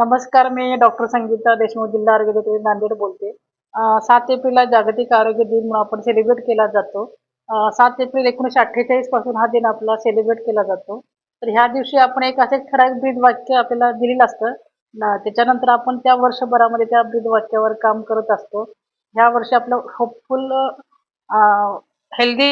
नमस्कार मी डॉक्टर संगीता देशमुख जिल्हा आरोग्य अधिकारी नांदेड बोलते. सात एप्रिलला जागतिक आरोग्य दिन म्हणून आपण सेलिब्रेट केला जातो. सात एप्रिल एकोणीसशे अठ्ठेचाळीसपासून हा दिन आपला सेलिब्रेट केला जातो. तर ह्या दिवशी आपण एक असे ठराविक ब्रीद वाक्य आपल्याला दिलेलं असतं. त्याच्यानंतर आपण त्या वर्षभरामध्ये त्या ब्रीद वाक्यावर काम करत असतो. ह्या वर्षी आपलं hopeful healthy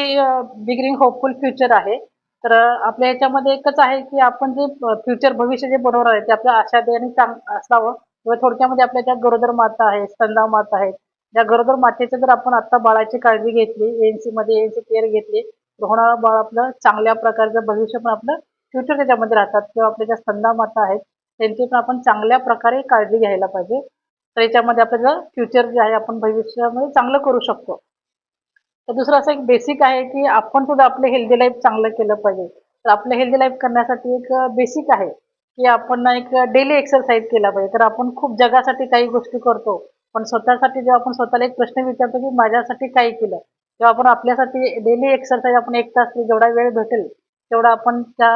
beginning hopeful future आहे. तर आपल्या याच्यामध्ये एकच आहे की आपण जे फ्युचर भविष्य जे बनवणार आहे ते आपल्या आशादायी आणि चांग असावं. किंवा थोडक्यामध्ये आपल्या ज्या गरोदर माता आहेत स्तनदा माता आहेत त्या गरोदर मातेचं जर आपण आत्ता बाळाची काळजी घेतली एनमध्ये एन केअर घेतली तर होणारा बाळ आपलं चांगल्या प्रकारचं भविष्य पण आपलं फ्युचर त्याच्यामध्ये राहतात. किंवा आपल्या ज्या स्तनदा माता आहेत त्यांची पण आपण चांगल्या प्रकारे काळजी घ्यायला पाहिजे. तर याच्यामध्ये आपल्याला फ्युचर जे आहे आपण भविष्यामध्ये चांगलं करू शकतो. तर दुसरं असं एक बेसिक आहे की आपण सुद्धा आपलं हेल्दी लाईफ चांगलं केलं पाहिजे. तर आपलं हेल्दी लाईफ करण्यासाठी एक बेसिक आहे की आपण ना एक डेली एक्सरसाइज केला पाहिजे. तर आपण खूप जगासाठी काही गोष्टी करतो पण स्वतःसाठी जेव्हा आपण स्वतःला एक प्रश्न विचारतो की माझ्यासाठी काय केलं तेव्हा आपण आपल्यासाठी डेली एक्सरसाइज आपण एक तास जेवढा वेळ भेटेल तेवढा आपण त्या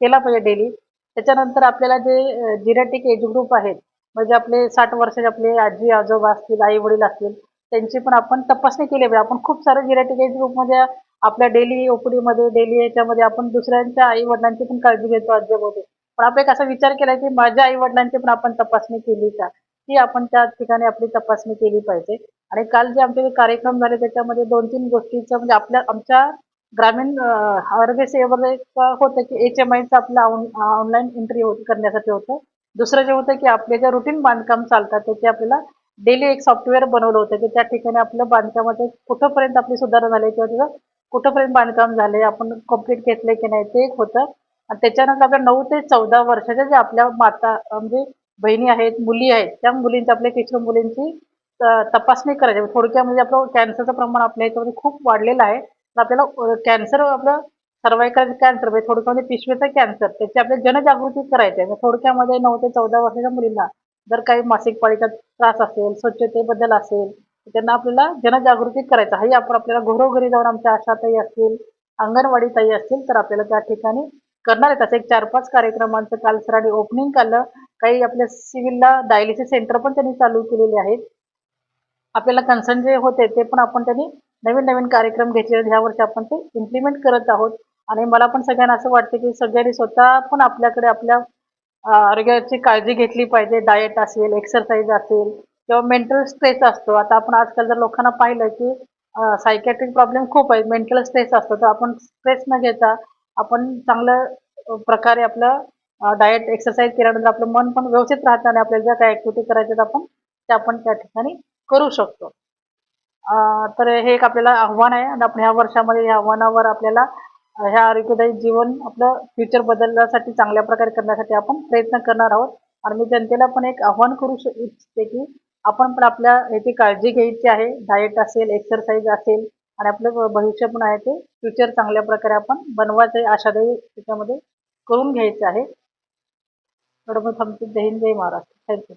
केला पाहिजे डेली त्याच्यानंतर आपल्याला जे जिरॅटिक एज ग्रुप आहेत म्हणजे आपले साठ वर्षाचे आपले आजी आजोबा असतील आई वडील असतील त्यांची पण आपण तपासणी केली पाहिजे. आपण खूप सारे जिरॅटिक एज ग्रुपमध्ये आपल्या डेली ओपडीमध्ये डेली याच्यामध्ये आपण दुसऱ्यांच्या आई वडिलांची पण काळजी घेतो आजोबाबी पण आपण एक असा विचार केला की माझ्या आई वडिलांची पण आपण तपासणी केली का? ती आपण त्या ठिकाणी आपली तपासणी केली पाहिजे. आणि काल जे आमचे कार्यक्रम झाले त्याच्यामध्ये दोन तीन गोष्टीचं म्हणजे आपल्या आमच्या ग्रामीण आरोग्य सेवेमध्ये एक होतं की एच एम आयचं आपलं ऑनलाईन एंट्री करण्यासाठी होतं. दुसरं जे होतं की आपले जे रुटीन बांधकाम चालतात त्याचे आपल्याला डेली एक सॉफ्टवेअर बनवलं होतं की त्या ठिकाणी आपलं बांधकामाचं कुठंपर्यंत आपली सुधारणा झाली किंवा त्याचं कुठंपर्यंत बांधकाम झाले आपण कंप्लीट घेतले की नाही ते एक होतं. आणि त्याच्यानंतर आपल्या नऊ ते चौदा वर्षाच्या ज्या आपल्या माता म्हणजे बहिणी आहेत मुली आहेत त्या मुलींची आपल्या किशोर मुलींची तपासणी करायची. म्हणजे थोडक्यामध्ये म्हणजे आपलं कॅन्सरचं प्रमाण आपल्या याच्यामध्ये खूप वाढलेलं आहे. तर आपल्याला कॅन्सर आपलं सर्वायकल कॅन्सर म्हणजे थोडक्यामध्ये म्हणजे पिशवीचं कॅन्सर त्याची आपल्या जनजागृती करायची आहे. थोडक्यामध्ये नऊ ते चौदा वर्षाच्या मुलींना जर काही मासिक पाळीचा त्रास असेल स्वच्छतेबद्दल असेल तर त्यांना आपल्याला जनजागृती करायचं आहे. आपण आपल्याला घरोघरी जाऊन आमच्या आशाताई असतील अंगणवाडी ताई असतील तर आपल्याला त्या ठिकाणी करणार आहेत. असं एक चार पाच कार्यक्रमांचं काल सराडी ओपनिंग काढलं. काही आपल्या सिव्हिलला डायलिसिस सेंटर पण त्यांनी चालू केलेले आहेत. आपल्याला कन्सर्न जे होते ते पण आपण त्यांनी नवीन नवीन कार्यक्रम घेतले आहेत. ह्या वर्षी आपण ते इम्प्लिमेंट करत आहोत. आणि मला पण सगळ्यांना असं वाटतं की सगळ्यांनी स्वतः पण आपल्याकडे आपल्या आरोग्याची काळजी घेतली पाहिजे डाएट असेल एक्सरसाइज असेल किंवा मेंटल स्ट्रेस असतो. आता आपण आजकाल जर लोकांना पाहिलं की सायकॅट्रिक प्रॉब्लेम खूप आहेत मेंटल स्ट्रेस असतो. तर आपण स्ट्रेस न घेता आपण चांगल्या प्रकारे आपलं डाएट एक्सरसाइज केल्यानंतर आपलं मन पण व्यवस्थित राहतं आणि आपल्याला ज्या काय ॲक्टिव्हिटी करायच्या आपण त्या आपण त्या ठिकाणी करू शकतो. तर हे एक आपल्याला आव्हान आहे आणि आपण ह्या वर्षामध्ये या आव्हानावर आपल्याला ह्या आरोग्यदायी जीवन आपलं फ्युचर बदलण्यासाठी चांगल्या प्रकारे करण्यासाठी आपण प्रयत्न करणार आहोत. आणि मी जनतेला पण एक आव्हान करू इच्छिते की आपण पण आपल्या ह्याची काळजी घ्यायची आहे. डाएट असेल एक्सरसाइज असेल आणि आपलं भविष्य पण आहे ते फ्युचर चांगल्या प्रकारे आपण बनवायचं आहे आशादायी त्याच्यामध्ये करून घ्यायचं आहे. थोडं मी थांबते जय हिंद जय महाराष्ट्र. Thank you